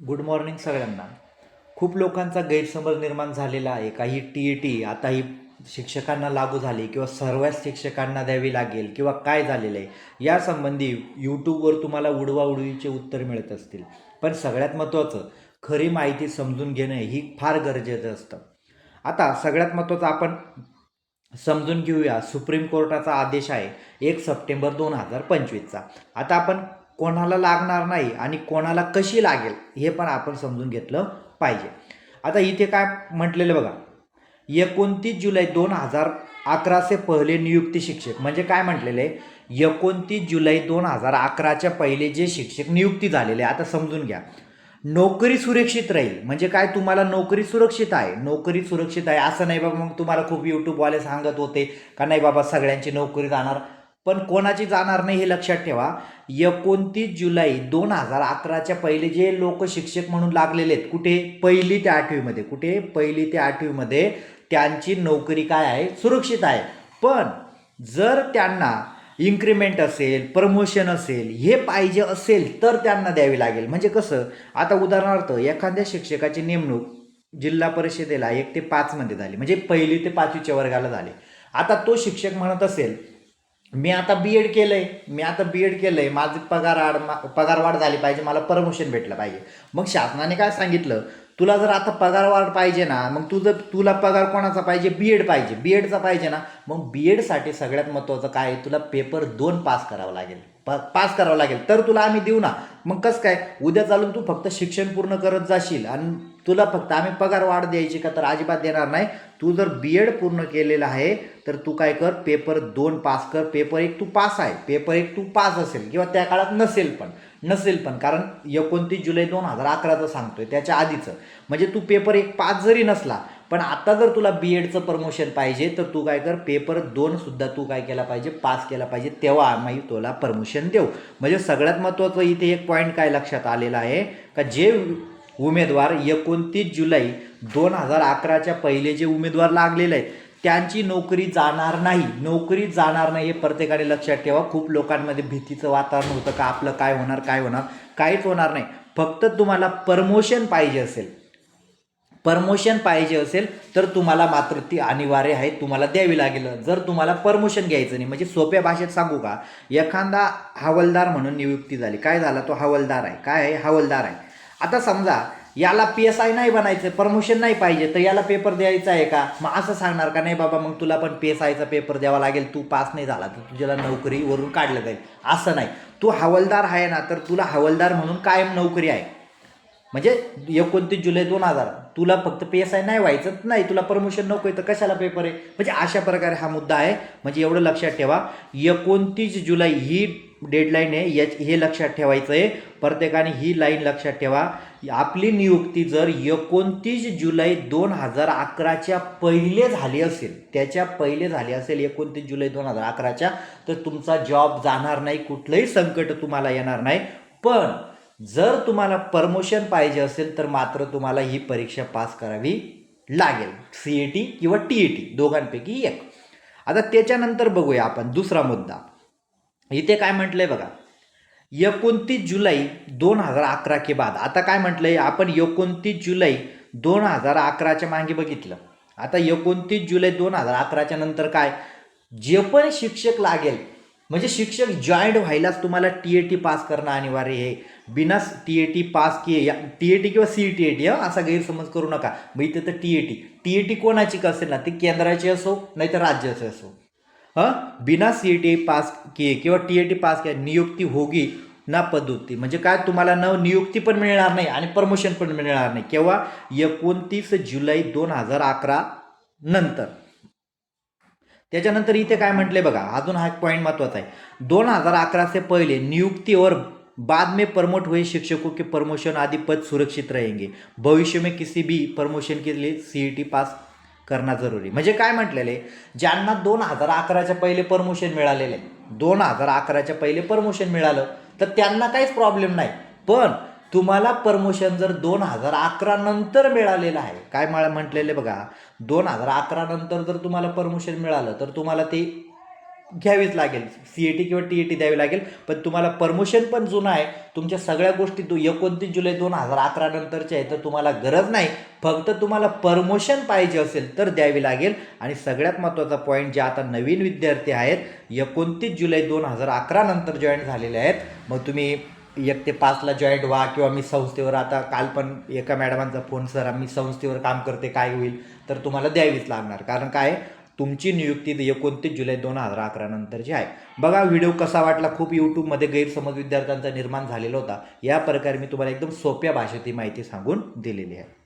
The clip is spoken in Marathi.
गुड मॉर्निंग सगळ्यांना. खूप लोकांचा गैरसमज निर्माण झालेला आहे. काही टी ई टी आता ही शिक्षकांना लागू झाली किंवा सर्वच शिक्षकांना द्यावी लागेल किंवा काय झालेलं आहे यासंबंधी यूट्यूबवर तुम्हाला उडवा उडवीचे उत्तर मिळत असतील. पण सगळ्यात महत्त्वाचं खरी माहिती समजून घेणं ही फार गरजेचं असतं. आता सगळ्यात महत्त्वाचं आपण समजून घेऊया. सुप्रीम कोर्टाचा आदेश आहे एक सप्टेंबर दोन हजार पंचवीसचा. आता आपण कोणाला लागणार नाही आणि कोणाला कशी लागेल हे पण आपण समजून घेतलं पाहिजे. आता इथे काय म्हटलेलं बघा. एकोणतीस जुलै दोन हजार अकराचे पहिले नियुक्ती शिक्षक. म्हणजे काय म्हटलेलं आहे? एकोणतीस जुलै दोन हजार अकराच्या पहिले जे शिक्षक नियुक्ती झालेले आता समजून घ्या. नोकरी सुरक्षित राहील. म्हणजे काय तुम्हाला नोकरी सुरक्षित आहे? नोकरी सुरक्षित आहे असं नाही बाबा मग तुम्हाला खूप यूट्यूबवाले सांगत होते का नाही बाबा सगळ्यांची नोकरी जाणार? पण कोणाची जाणार नाही हे लक्षात ठेवा. एकोणतीस जुलै दोन हजार अकराच्या पहिले जे लोक शिक्षक म्हणून लागलेले आहेत कुठे? पहिली ते आठवीमध्ये कुठे? पहिली ते आठवीमध्ये त्यांची नोकरी काय आहे? सुरक्षित आहे. पण जर त्यांना इन्क्रीमेंट असेल प्रमोशन असेल हे पाहिजे असेल तर त्यांना द्यावी लागेल. म्हणजे कसं? आता उदाहरणार्थ एखाद्या शिक्षकाची नेमणूक जिल्हा परिषदेला एक ते पाचमध्ये झाली. म्हणजे पहिली ते पाचवीच्या वर्गाला झाली. आता तो शिक्षक म्हणत असेल मी आता बी एड केलंय मी आता बी एड केलंय माझी पगार पगार पगारवाढ झाली पाहिजे मला प्रमोशन भेटलं पाहिजे. मग शासनाने काय सांगितलं? तुला जर आता पगारवाढ पाहिजे ना मग तुझं तुला पगार कोणाचा पाहिजे? बी एड पाहिजे. बी एडचा पाहिजे ना. मग बी एडसाठी सगळ्यात महत्त्वाचं काय आहे? तुला पेपर दोन पास करावं लागेल. प पास करावं लागेल. तर तुला आम्ही देऊ ना. मग कसं काय? उद्या चालून तू फक्त शिक्षण पूर्ण करत जाशील आणि तुला फक्त आम्ही पगार वाढ द्यायची का तर अजिबात देणार नाही. तू जर बी एड पूर्ण केलेलं आहे तर तू काय कर? पेपर दोन पास कर. पेपर एक तू पास आहे. पेपर एक तू पास असेल किंवा त्या काळात नसेल पण. नसेल पण. कारण एकोणतीस जुलै दोन हजार अकराचं सांगतोय. त्याच्या आधीचं. म्हणजे तू पेपर एक पास जरी नसला पण आता जर तुला बी एडचं प्रमोशन पाहिजे तर तू काय कर पेपर दोनसुद्धा तू काय केला पाहिजे पास केला पाहिजे तेव्हा आम्ही तुला परमिशन देऊ. म्हणजे सगळ्यात महत्त्वाचं इथे एक पॉईंट काय लक्षात आलेला आहे का जे उमेदवार एकोणतीस जुलै दोन हजार अकराच्या पहिले जे उमेदवार लागलेले आहेत त्यांची नोकरी जाणार नाही. नोकरी जाणार नाही हे प्रत्येकाने लक्षात ठेवा. खूप लोकांमध्ये भीतीचं वातावरण होतं का आपलं काय होणार काय होणार काहीच होणार नाही. फक्त तुम्हाला प्रमोशन पाहिजे असेल. परमोशन पाहिजे असेल तर तुम्हाला मात्र ती अनिवार्य आहे तुम्हाला द्यावी लागेल. जर तुम्हाला परमोशन घ्यायचं नाही म्हणजे सोप्या भाषेत सांगू का एखादा हवालदार म्हणून नियुक्ती झाली. काय झाला? तो हवालदार आहे. काय आहे? हवालदार आहे. आता समजा याला पी एस आय नाही बनायचं परमोशन नाही पाहिजे तर याला पेपर द्यायचा आहे का? मग असं सांगणार का नाही बाबा मग तुला पण पी एस आयचा पेपर द्यावा लागेल तू पास नाही झाला तर तुझ्याला नोकरीवरून काढलं जाईल. असं नाही. तू हवालदार आहे ना तर तुला हवालदार म्हणून कायम नोकरी आहे. म्हणजे एकोणतीस जुलै दोन हजार. तुला फक्त पी एस आय नाही व्हायचं नाही तुला परमिशन नको आहे तर कशाला पेपर आहे? म्हणजे अशा प्रकारे हा मुद्दा आहे. म्हणजे एवढं लक्षात ठेवा. एकोणतीस जुलै ही डेडलाईन आहे याच हे लक्षात ठेवायचं आहे. प्रत्येकाने ही लाईन लक्षात ठेवा. आपली नियुक्ती जर एकोणतीस जुलै दोन हजार अकराच्या पहिले झाली असेल त्याच्या पहिले झाली असेल एकोणतीस जुलै दोन हजार अकराच्या तर तुमचा जॉब जाणार नाही कुठलंही संकट तुम्हाला येणार नाही. पण जर तुम्हाला प्रमोशन पाहिजे असेल तर मात्र तुम्हाला ही परीक्षा पास करावी लागेल. सी ई टी किंवा टी ई टी दोघांपैकी एक. आता त्याच्यानंतर बघूया आपण दुसरा मुद्दा. इथे काय म्हटलंय बघा एकोणतीस जुलै दोन हजार अकरा के बाद. आता काय म्हटलंय आपण एकोणतीस जुलै दोन हजार अकराच्या मागे बघितलं. आता एकोणतीस जुलै दोन हजार अकराच्या नंतर काय? जे पण शिक्षक लागेल म्हणजे शिक्षक जॉईंट व्हायलाच तुम्हाला टी ए टी पास करणं अनिवार्य आहे. बिना टी ए टी पास की या टी ए टी किंवा सी टी ए टी असा गैरसमज करू नका. मग इथे तर T A T T A T कोणाची का असेल ना ती केंद्राची असो नाही तर राज्याची असो. हां? बिना सी टी पास किए किंवा टी ए टी पास किया नियुक्ती होगी ना पद्धती म्हणजे काय? तुम्हाला न नियुक्ती पण मिळणार नाही आणि प्रमोशन पण मिळणार नाही. केव्हा? एकोणतीस जुलै दोन हजार अकरा नंतर. त्याच्यानंतर इथे काय म्हटले बघा अजून हा एक पॉईंट महत्त्वाचा आहे. दोन हजार अकरा से पहिले नियुक्तीवर बाद में प्रमोट हुए शिक्षकों के प्रमोशन आदि पद सुरक्षित रहेंगे. भविष्य में किसी भी प्रमोशन के लिए सी पास करणं जरुरी. म्हणजे काय म्हटलेले? ज्यांना दोन हजार अकराच्या पहिले प्रमोशन आहे. दोन हजार अकराच्या पहिले प्रमोशन मिळालं तर त्यांना काहीच प्रॉब्लेम नाही. पण तुम्हाला प्रमोशन जर दोन हजार अकरा नंतर मिळालेलं आहे काय मला म्हटलेले बघा दोन हजार अकरा नंतर जर तुम्हाला प्रमोशन मिळालं तर तुम्हाला ते घ्यावीच लागेल. सी ए टी किंवा टी ए टी द्यावी लागेल पण तुम्हाला प्रमोशन पण जुनं आहे. तुमच्या सगळ्या गोष्टी दो एकोणतीस जुलै दोन हजार अकरा नंतरच्या आहे तर तुम्हाला गरज नाही. फक्त तुम्हाला प्रमोशन पाहिजे असेल तर द्यावी लागेल. आणि सगळ्यात महत्त्वाचा पॉईंट जे आता नवीन विद्यार्थी आहेत एकोणतीस जुलै दोन हजार अकरा नंतर जॉईन झालेले आहेत. मग तुम्ही एक ते पाचला जॉईंट व्हा किंवा मी संस्थेवर आता काल पण एका मॅडमांचा फोन सर मी संस्थेवर काम करते काय होईल? तर तुम्हाला द्यावीच लागणार. कारण काय? तुमची नियुक्ती एकोणतीस जुलै दोन हजार अकरा नंतरची आहे. बघा व्हिडिओ कसा वाटला? खूप यूट्यूबमध्ये गैरसमज विद्यार्थ्यांचा निर्माण झालेला होता. या प्रकारे मी तुम्हाला एकदम सोप्या भाषेत ही माहिती सांगून दिलेली आहे.